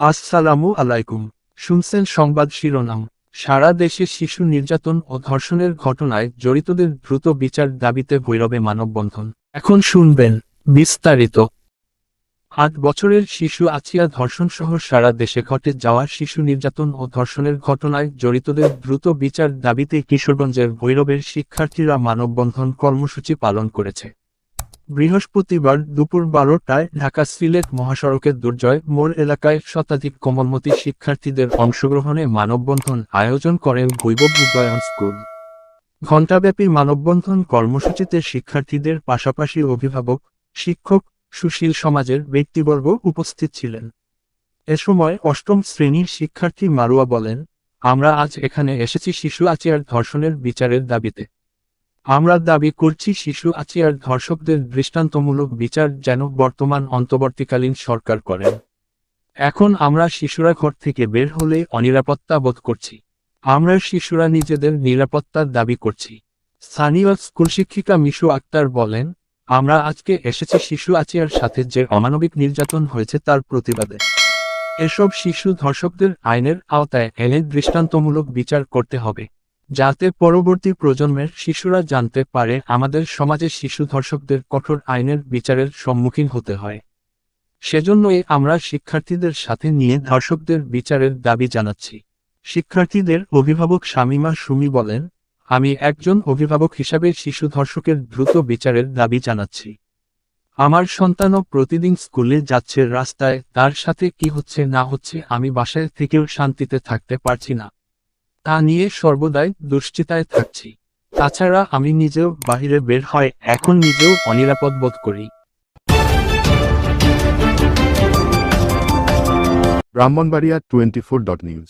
আসসালামু আলাইকুম। শুনছেন সংবাদ শিরোনাম। সারা দেশে শিশু নির্যাতন ও ধর্ষণের ঘটনায় জড়িতদের দ্রুত বিচার দাবিতে ভৈরবে মানববন্ধন। এখন শুনবেন বিস্তারিত। আট বছরের শিশু আছিয়া ধর্ষণ সহ সারা দেশে ঘটে যাওয়া শিশু নির্যাতন ও ধর্ষণের ঘটনায় জড়িতদের দ্রুত বিচার দাবিতে কিশোরগঞ্জের ভৈরবের শিক্ষার্থীরা মানববন্ধন কর্মসূচি পালন করেছে। বৃহস্পতিবার দুপুর বারোটায় ঢাকা সিলেট মহাসড়কের দুর্জয় মোড় এলাকায় শতাধিক কোমলমতি শিক্ষার্থীদের অংশগ্রহণে মানববন্ধন আয়োজন করেন বৈভব স্কুল। ঘণ্টাব্যাপী মানববন্ধন কর্মসূচিতে শিক্ষার্থীদের পাশাপাশি অভিভাবক, শিক্ষক, সুশীল সমাজের ব্যক্তিবর্গ উপস্থিত ছিলেন। এ সময় অষ্টম শ্রেণির শিক্ষার্থী মারুয়া বলেন, আমরা আজ এখানে এসেছি শিশু আচিয়ার ধর্ষণের বিচারের দাবিতে। আমরা দাবি করছি শিশু আচিয়ার ধর্ষকদের দৃষ্টান্তমূলক বিচার যেন বর্তমান অন্তর্বর্তীকালীন সরকার করেন। এখন আমরা শিশুরা ঘর থেকে বের হলে অনিরাপত্তা বোধ করছি। আমরা শিশুরা নিজেদের নিরাপত্তার দাবি করছি। স্থানীয় স্কুল শিক্ষিকা মিশু আক্তার বলেন, আমরা আজকে এসেছি শিশু আচিয়ার সাথে যে অমানবিক নির্যাতন হয়েছে তার প্রতিবাদে। এসব শিশু ধর্ষকদের আইনের আওতায় এনে দৃষ্টান্তমূলক বিচার করতে হবে। যাতে পরবর্তী প্রজন্মের শিশুরা জানতে পারে আমাদের সমাজে শিশু ধর্ষকদের কঠোর আইনের বিচারের সম্মুখীন হতে হয়। সেজন্যই আমরা শিক্ষার্থীদের সাথে নিয়ে ধর্ষকদের বিচারের দাবি জানাচ্ছি। শিক্ষার্থীদের অভিভাবক শামিমা সুমি বলেন, আমি একজন অভিভাবক হিসাবে শিশু ধর্ষকের দ্রুত বিচারের দাবি জানাচ্ছি। আমার সন্তানও প্রতিদিন স্কুলে যাচ্ছে, রাস্তায়, তার সাথে কি হচ্ছে না হচ্ছে আমি বাসায় থেকেও শান্তিতে থাকতে পারছি না। তা নিয়ে সর্বদাই দুশ্চিতায় থাকছি। তাছাড়া আমি নিজেও বাহিরে বের হয়, এখন নিজেও অনিরাপদ বোধ করি। Brahmanbaria twenty four dot news.